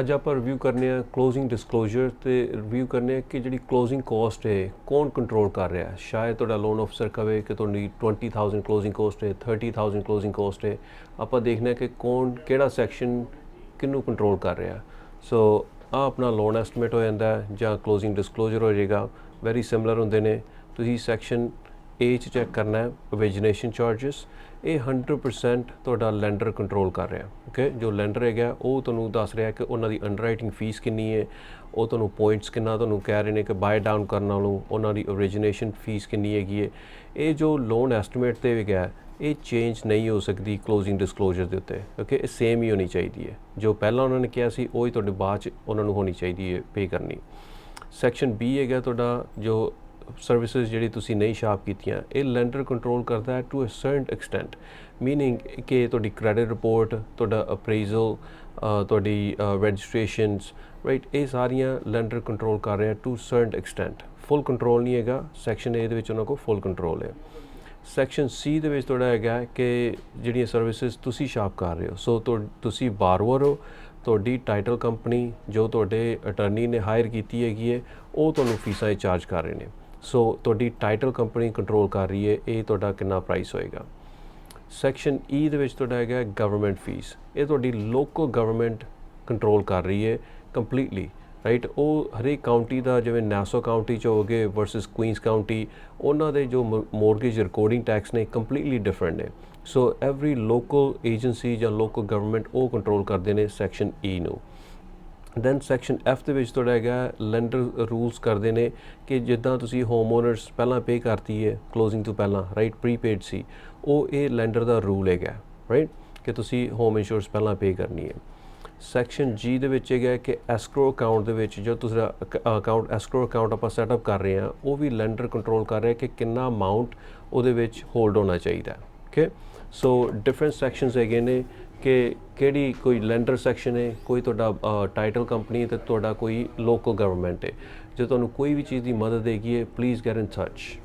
ਅੱਜ ਆਪਾਂ ਰਿਵਿਊ ਕਰਨੇ ਆ ਕਲੋਜ਼ਿੰਗ ਡਿਸਕਲੋਜ਼ਰ ਤੇ ਰਿਵਿਊ ਕਰਨੇ ਆ ਕਿ ਜਿਹੜੀ ਕਲੋਜ਼ਿੰਗ ਕਾਸਟ ਹੈ, ਕੌਣ ਕੰਟਰੋਲ ਕਰ ਰਿਹਾ? ਹੈ ਸ਼ਾਇਦ ਤੁਹਾਡਾ ਲੋਨ ਅਫਸਰ ਕਵੇ ਕਿ ਤੁਹਾਡੀ 20000 ਕਲੋਜ਼ਿੰਗ ਕਾਸਟ ਹੈ 30000 ਕਲੋਜ਼ਿੰਗ ਕਾਸਟ ਹੈ। ਆਪਾਂ ਦੇਖਣਾ ਹੈ ਕਿ ਕੌਣ, ਕਿਹੜਾ ਸੈਕਸ਼ਨ ਕਿਹਨੂੰ ਕੰਟਰੋਲ ਕਰ ਰਿਹਾ। ਸੋ ਆ ਆਪਣਾ ਲੋਨ ਐਸਟੀਮੇਟ ਹੋ ਜਾਂਦਾ ਜਾਂ ਕਲੋਜ਼ਿੰਗ ਡਿਸਕਲੋਜ਼ਰ ਹੋ ਜਾਏਗਾ। ਵੈਰੀ ਸਿਮਿਲਰ ਹੁੰਦੇ ਨੇ। ਤੁਸੀਂ ਸੈਕਸ਼ਨ ਏ ਚ ਚੈੱਕ ਕਰਨਾ ਹੈ ਪ੍ਰੋਵੀਜਨੇਸ਼ਨ ਚਾਰजेस ਇਹ 100% ਤੁਹਾਡਾ ਲੈਂਡਰ ਕੰਟਰੋਲ ਕਰ ਰਿਹਾ ਓਕੇ ਜੋ ਲੈਂਡਰ ਹੈਗਾ, ਉਹ ਤੁਹਾਨੂੰ ਦੱਸ ਰਿਹਾ ਕਿ ਉਹਨਾਂ ਦੀ ਅੰਡਰਰਾਈਟਿੰਗ ਫੀਸ ਕਿੰਨੀ ਹੈ, ਉਹ ਤੁਹਾਨੂੰ ਪੁਆਇੰਟਸ ਕਿੰਨਾ ਤੁਹਾਨੂੰ ਕਹਿ ਰਹੇ ਨੇ ਕਿ ਬਾਏ ਡਾਊਨ ਕਰਨ ਨਾਲੋਂ ਉਹਨਾਂ ਦੀ ਓਰੀਜੀਨੇਸ਼ਨ ਫੀਸ ਕਿੰਨੀ ਹੈਗੀ ਹੈ। ਇਹ ਜੋ ਲੋਨ ਐਸਟੀਮੇਟ ਤੇ ਵੀ ਗਿਆ, ਇਹ ਚੇਂਜ ਨਹੀਂ ਹੋ ਸਕਦੀ ਕਲੋਜ਼ਿੰਗ ਡਿਸਕਲੋਜ਼ਰ ਦੇ ਉੱਤੇ ਓਕੇ ਇਹ ਸੇਮ ਹੀ ਹੋਣੀ ਚਾਹੀਦੀ ਹੈ। ਜੋ ਪਹਿਲਾਂ ਉਹਨਾਂ ਨੇ ਕਿਹਾ ਸੀ, ਉਹ ਹੀ ਤੁਹਾਡੇ ਬਾਅਦ ਚ ਉਹਨਾਂ ਨੂੰ ਹੋਣੀ ਚਾਹੀਦੀ ਹੈ ਪੇ ਕਰਨੀ। ਸੈਕਸ਼ਨ B ਹੈਗਾ ਤੁਹਾਡਾ ਜੋ ਸਰਵਿਸਿਜ਼ ਜਿਹੜੀ ਤੁਸੀਂ ਨਹੀਂ ਸ਼ਾਪ ਕੀਤੀਆਂ, ਇਹ ਲੈਂਡਰ ਕੰਟਰੋਲ ਕਰਦਾ ਹੈ to a certain extent meaning ਕਿ ਤੁਹਾਡੀ ਕ੍ਰੈਡਿਟ ਰਿਪੋਰਟ ਤੁਹਾਡਾ ਅਪਰੇਜ਼ਲ ਤੁਹਾਡੀ ਰਜਿਸਟ੍ਰੇਸ਼ਨਸ ਰਾਈਟ ਇਹ ਸਾਰੀਆਂ ਲੈਂਡਰ ਕੰਟਰੋਲ ਕਰ ਰਿਹਾ to certain extent full control ਨਹੀਂ ਹੈਗਾ ਸੈਕਸ਼ਨ A ਦੇ ਵਿੱਚ ਉਹਨਾਂ ਕੋਲ ਫੁੱਲ ਕੰਟਰੋਲ ਹੈ। ਸੈਕਸ਼ਨ C ਦੇ ਵਿੱਚ ਤੁਹਾਡਾ ਹੈਗਾ ਕਿ ਜਿਹੜੀਆਂ ਸਰਵਿਸਿਜ਼ ਤੁਸੀਂ ਸ਼ਾਪ ਕਰ ਰਹੇ ਹੋ ਸੋ ਤੁਸੀਂ ਬਾਰਵਰ ਹੋ, ਤੁਹਾਡੀ ਟਾਈਟਲ ਕੰਪਨੀ ਜੋ ਤੁਹਾਡੇ ਅਟਾਰਨੀ ਨੇ ਹਾਇਰ ਕੀਤੀ ਹੈਗੀ ਹੈ, ਉਹ ਤੁਹਾਨੂੰ ਫੀਸਾਂ ਚਾਰਜ ਕਰ ਰਹੇ ਨੇ। ਸੋ ਤੁਹਾਡੀ ਟਾਈਟਲ ਕੰਪਨੀ ਕੰਟਰੋਲ ਕਰ ਰਹੀ ਹੈ, ਇਹ ਤੁਹਾਡਾ ਕਿੰਨਾ ਪ੍ਰਾਈਸ ਹੋਏਗਾ? ਸੈਕਸ਼ਨ ਈ e ਦੇ ਵਿੱਚ ਤੁਹਾਡਾ ਹੈਗਾ ਗਵਰਨਮੈਂਟ ਫੀਸ ਇਹ ਤੁਹਾਡੀ ਲੋਕਲ ਗਵਰਨਮੈਂਟ ਕੰਟਰੋਲ ਕਰ ਰਹੀ ਹੈ ਕੰਪਲੀਟਲੀ ਰਾਈਟ ਉਹ ਹਰੇਕ ਕਾਉਂਟੀ ਦਾ, ਜਿਵੇਂ ਨਾਸੋ ਕਾਉਂਟੀ ਚ ਹੋਗੇ ਵਰਸਸ ਕੁਈਨਸ ਕਾਉਂਟੀ ਉਹਨਾਂ ਦੇ ਜੋ ਮੋਰਗੇਜ ਰਿਕਾਰਡਿੰਗ ਟੈਕਸ ਨੇ ਕੰਪਲੀਟਲੀ ਡਿਫਰੈਂਟ ਨੇ। ਸੋ ਐਵਰੀ ਲੋਕਲ ਏਜੰਸੀ ਜਾਂ ਲੋਕਲ ਗਵਰਨਮੈਂਟ ਉਹ ਕੰਟਰੋਲ ਕਰਦੇ ਨੇ ਸੈਕਸ਼ਨ ਈ e ਨੂੰ। ਦੈਨ ਸੈਕਸ਼ਨ F ਦੇ ਵਿੱਚ ਤੁਹਾਡਾ ਹੈਗਾ ਲੈਂਡਰ ਰੂਲਸ ਕਰਦੇ ਨੇ ਕਿ ਜਿੱਦਾਂ ਤੁਸੀਂ ਹੋਮ ਓਨਰਸ ਪਹਿਲਾਂ ਪੇ ਕਰਤੀ ਹੈ ਕਲੋਜ਼ਿੰਗ ਤੋਂ ਪਹਿਲਾਂ ਰਾਈਟ ਪ੍ਰੀਪੇਡ ਸੀ, ਉਹ ਇਹ ਲੈਂਡਰ ਦਾ ਰੂਲ ਹੈਗਾ ਰਾਈਟ ਕਿ ਤੁਸੀਂ ਹੋਮ ਇੰਸ਼ੋਰੈਂਸ ਪਹਿਲਾਂ ਪੇ ਕਰਨੀ ਹੈ ਸੈਕਸ਼ਨ G ਦੇ ਵਿੱਚ ਹੈਗਾ ਕਿ ਐਸਕਰੋ ਅਕਾਊਂਟ ਦੇ ਵਿੱਚ ਜੋ ਤੁਸੀਂ ਅਕਾਊਂਟ ਐਸਕਰੋ ਅਕਾਊਂਟ ਆਪਾਂ ਸੈਟਅਪ ਕਰ ਰਹੇ ਹਾਂ, ਉਹ ਵੀ ਲੈਂਡਰ ਕੰਟਰੋਲ ਕਰ ਰਿਹਾ ਕਿ ਕਿੰਨਾ ਅਮਾਉਂਟ ਉਹਦੇ ਵਿੱਚ ਹੋਲਡ ਹੋਣਾ ਚਾਹੀਦਾ ਓਕੇ ਸੋ ਡਿਫਰੈਂਟ ਸੈਕਸ਼ਨਸ ਹੈਗੇ ਨੇ ਕਿ ਕਿਹੜੀ ਕੋਈ ਲੈਂਡਰ ਸੈਕਸ਼ਨ ਹੈ, ਕੋਈ ਤੁਹਾਡਾ ਟਾਈਟਲ ਕੰਪਨੀ ਹੈ ਤੇ ਤੁਹਾਡਾ ਕੋਈ ਲੋਕਲ ਗਵਰਨਮੈਂਟ ਹੈ। ਜੇ ਤੁਹਾਨੂੰ ਕੋਈ ਵੀ ਚੀਜ਼ ਦੀ ਮਦਦ ਹੈਗੀ ਹੈ ਪਲੀਜ਼ ਗੈਟ ਇਨ ਟੱਚ